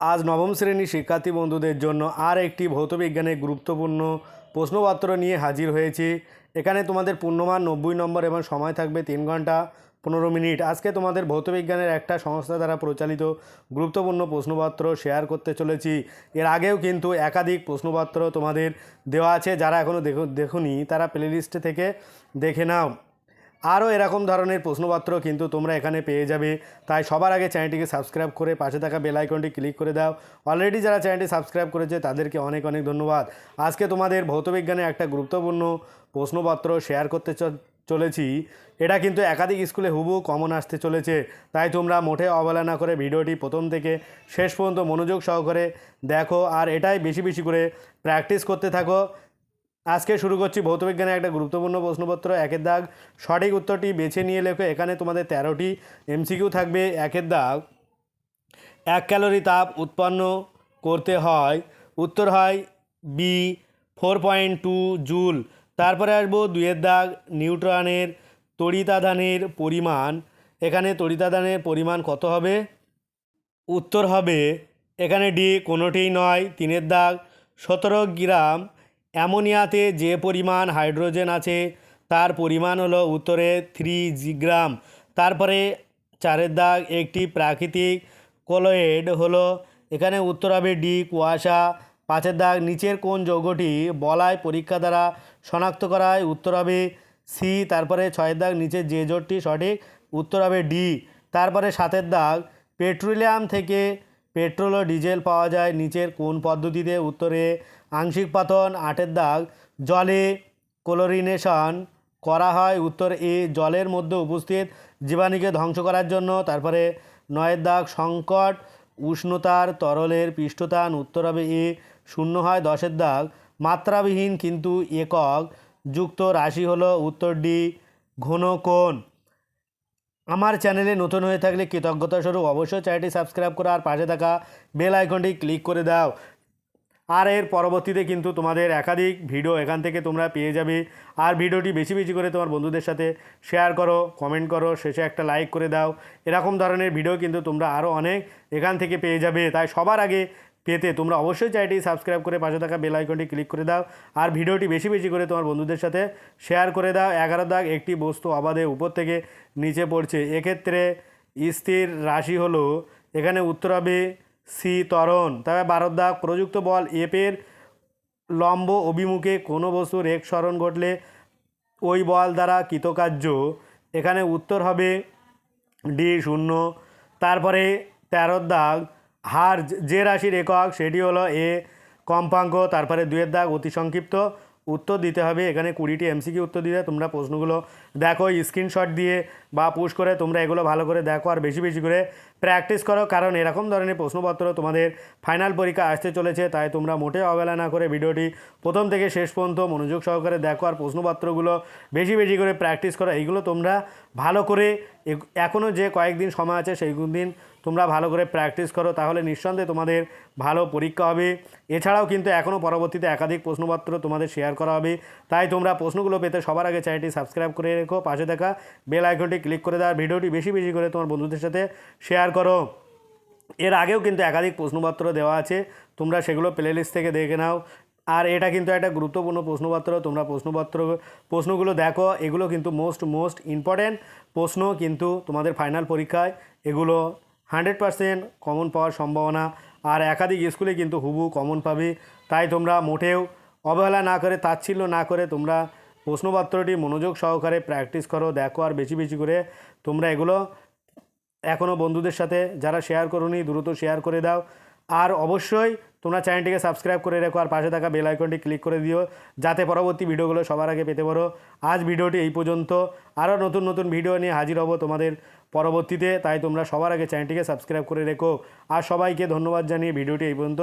আজ নবম শ্রেণির শিক্ষার্থী বন্ধুদের জন্য আর একটি ভৌতবিজ্ঞানের গুরুত্বপূর্ণ প্রশ্নপত্র নিয়ে হাজির হয়েছি। এখানে তোমাদের পূর্ণমান নব্বই নম্বর এবং সময় থাকবে তিন ঘণ্টা পনেরো মিনিট। আজকে তোমাদের ভৌতবিজ্ঞানের একটা সংস্থা দ্বারা প্রচালিত গুরুত্বপূর্ণ প্রশ্নপত্র শেয়ার করতে চলেছি। এর আগেও কিন্তু একাধিক প্রশ্নপত্র তোমাদের দেওয়া আছে। যারা এখনও দেখো, দেখুনি, তারা প্লেলিস্ট থেকে দেখে নাও। আরও এরকম ধরনের প্রশ্নপত্র কিন্তু তোমরা এখানে পেয়ে যাবে। তাই সবার আগে চ্যানেলটিকে সাবস্ক্রাইব করে পাশে থাকা বেল আইকনটি ক্লিক করে দাও। অলরেডি যারা চ্যানেলটি সাবস্ক্রাইব করেছে, তাদেরকে অনেক অনেক ধন্যবাদ। আজকে তোমাদের ভৌতবিজ্ঞানে একটা গুরুত্বপূর্ণ প্রশ্নপত্র শেয়ার করতে চলেছি। এটা কিন্তু একাধিক স্কুলে হুবু কমন আসতে চলেছে। তাই তোমরা মোটে অবহেলা না করে ভিডিওটি প্রথম থেকে শেষ পর্যন্ত মনোযোগ সহকারে দেখো। আর এটাই বেশি বেশি করে প্র্যাকটিস করতে থাকো। আজকে শুরু করছি ভৌতবিজ্ঞানের একটা গুরুত্বপূর্ণ প্রশ্নপত্র, একের দাগ। সঠিক উত্তরটি বেছে নিয়ে লেখো, এখানে তোমাদের তেরোটি এমসিকিউ থাকবে। একের দাগ, এক ক্যালোরি তাপ উৎপন্ন করতে হয়। উত্তর হয় B four point two joule. তারপরে আসব দুইয়ের দাগ, নিউট্রনের তড়িতাদানের পরিমাণ। এখানে তড়িতাদানের পরিমাণ কত হবে? উত্তর হবে, এখানে ডি কোনোটিই নয়, তিনের দাগ, সতেরো গ্রাম অ্যামোনিয়াতে যে পরিমাণ হাইড্রোজেন আছে, তার পরিমাণ হলো উত্তরে থ্রি জি গ্রাম তারপরে চারের দাগ একটি প্রাকৃতিক কলোয়েড হলো, এখানে উত্তর হবে ডি কুয়াশা। পাঁচের দাগ নিচের কোন যৌগটি বলায় পরীক্ষা দ্বারা শনাক্ত করা হয় উত্তর হবে সি তারপরে ছয়ের দাগ নিচের যে জোটটি সঠিক, উত্তর হবে ডি তারপরে সাতের দাগ পেট্রোলিয়াম থেকে পেট্রোল ও ডিজেল পাওয়া যায় নিচের কোন পদ্ধতিতে? উত্তরে, আংশিক পাতন আটের দাগ, জলে ক্লোরিনেশন করা হয়। উত্তর এ, জলের মধ্যে উপস্থিত জীবাণুকে ধ্বংস করার জন্য। তারপরে, নয়ের দাগ, সংকট, উষ্ণতার তরলের পৃষ্ঠতান। উত্তর হবে এ, শূন্য হয় দশের দাগ। মাত্রাবিহীন কিন্তু একক যুক্ত রাশি হলো উত্তর ডি ঘন কোণ আমার চ্যানেলে নতুন হয়ে থাকলে কৃতজ্ঞতা স্বরূপ অবশ্যই চ্যানেলটি সাবস্ক্রাইব করো আর পাশে থাকা বেল আইকনটি ক্লিক করে দাও। আর এর পরবর্তীতে কিন্তু তোমাদের একাধিক ভিডিও এখান থেকে তোমরা পেয়ে যাবে। আর ভিডিওটি বেশি বেশি করে তোমার বন্ধুদের সাথে শেয়ার করো, কমেন্ট করো, শেষে একটা লাইক করে দাও। এরকম ধরনের ভিডিও কিন্তু তোমরা আরও অনেক এখান থেকে পেয়ে যাবে। তাই সবার আগে পেতে তোমরা অবশ্যই চ্যানেলটি সাবস্ক্রাইব করে পাশে থাকা বেল আইকনটি ক্লিক করে দাও। আর ভিডিওটি বেশি বেশি করে তোমার বন্ধুদের সাথে শেয়ার করে দাও। এগারো দাগ একটি বস্তু অবাধে উপর থেকে নিচে পড়ছে। এক্ষেত্রে স্থির রাশি হলো এখানে উত্তর হবে সি ত্বরণ। তবে বারো দাগ প্রযুক্ত বল এপের লম্ব অভিমুখে কোনো বস্তুর এক স্মরণ ঘটলে ওই বল দ্বারা কৃতকার্য। এখানে উত্তর হবে ডি শূন্য। তারপরে তেরোর দাগ হার যে রাশির একক, সেটি হলো এ, কম্পাঙ্ক, তারপরে দুয়ের দাগ অতি সংক্ষিপ্ত। উত্তর দিতে হবে, এখানে কুড়িটি এমসিকি উত্তর দিতে, তোমরা প্রশ্নগুলো দেখো, স্ক্রিনশট দিয়ে বা পুশ করে তোমরা এগুলো ভালো করে দেখো, আর বেশি বেশি করে প্র্যাকটিস করো, কারণ এরকম ধরনের প্রশ্নপত্র তোমাদের ফাইনাল পরীক্ষা আসতে চলেছে, তাই তোমরা মোটে অবহেলা না করে ভিডিওটি প্রথম থেকে শেষ পর্যন্ত মনোযোগ সহকারে দেখো, আর প্রশ্নপত্রগুলো বেশি বেশি করে প্র্যাকটিস করো, এইগুলো তোমরা ভালো করে এখনও যে কয়েকদিন সময় আছে, সেই দিন তোমরা ভালো করে প্র্যাকটিস করো, তাহলে নিঃসন্দেহে তোমাদের ভালো পরীক্ষা হবে। এছাড়াও কিন্তু এখনও পরবর্তীতে একাধিক প্রশ্নপত্র তোমাদের শেয়ার করা হবে। তাই তোমরা প্রশ্নগুলো পেতে সবার আগে চ্যানেলটি সাবস্ক্রাইব করে রেখো, পাশে দেখা বেল আইকনটি ক্লিক করে দেওয়ার ভিডিওটি বেশি বেশি করে তোমার বন্ধুদের সাথে শেয়ার করো। এর আগেও কিন্তু একাধিক প্রশ্নপত্র দেওয়া আছে, তোমরা সেগুলো প্লেলিস্ট থেকে দেখে নাও। আর এটা কিন্তু একটা গুরুত্বপূর্ণ প্রশ্নপত্র, তোমরা প্রশ্নপত্র, প্রশ্নগুলো দেখো, এগুলো কিন্তু মোস্ট মোস্ট ইম্পর্ট্যান্ট প্রশ্ন কিন্তু তোমাদের ফাইনাল পরীক্ষায়, এগুলো হান্ড্রেড পারসেন্ট কমন পাওয়ার সম্ভাবনা। আর একাধিক স্কুলে কিন্তু হুবু কমন পাবে। তাই তোমরা মোটেও অবহেলা না করে, তাচ্ছিল্য না করে তোমরা প্রশ্নপত্রটি মনোযোগ সহকারে প্র্যাকটিস করো, দেখো আর বেশি বেশি করে তোমরা এগুলো এখনও বন্ধুদের সাথে যারা শেয়ার করোনি দ্রুত শেয়ার করে দাও। আর অবশ্যই তোমরা চ্যানেলটিকে সাবস্ক্রাইব করে রেখো আর পাশে থাকা বেল আইকনটি ক্লিক করে দিও যাতে পরবর্তী ভিডিওগুলো সবার আগে পেতে পারো। আজ ভিডিওটি এই পর্যন্ত। আরও নতুন নতুন ভিডিও নিয়ে হাজির হব তোমাদের পরবর্তীতে। তাই তোমরা সবার আগে চ্যানেলটিকে সাবস্ক্রাইব করে রেখো। আর সবাইকে ধন্যবাদ জানিয়ে ভিডিওটি এই পর্যন্ত।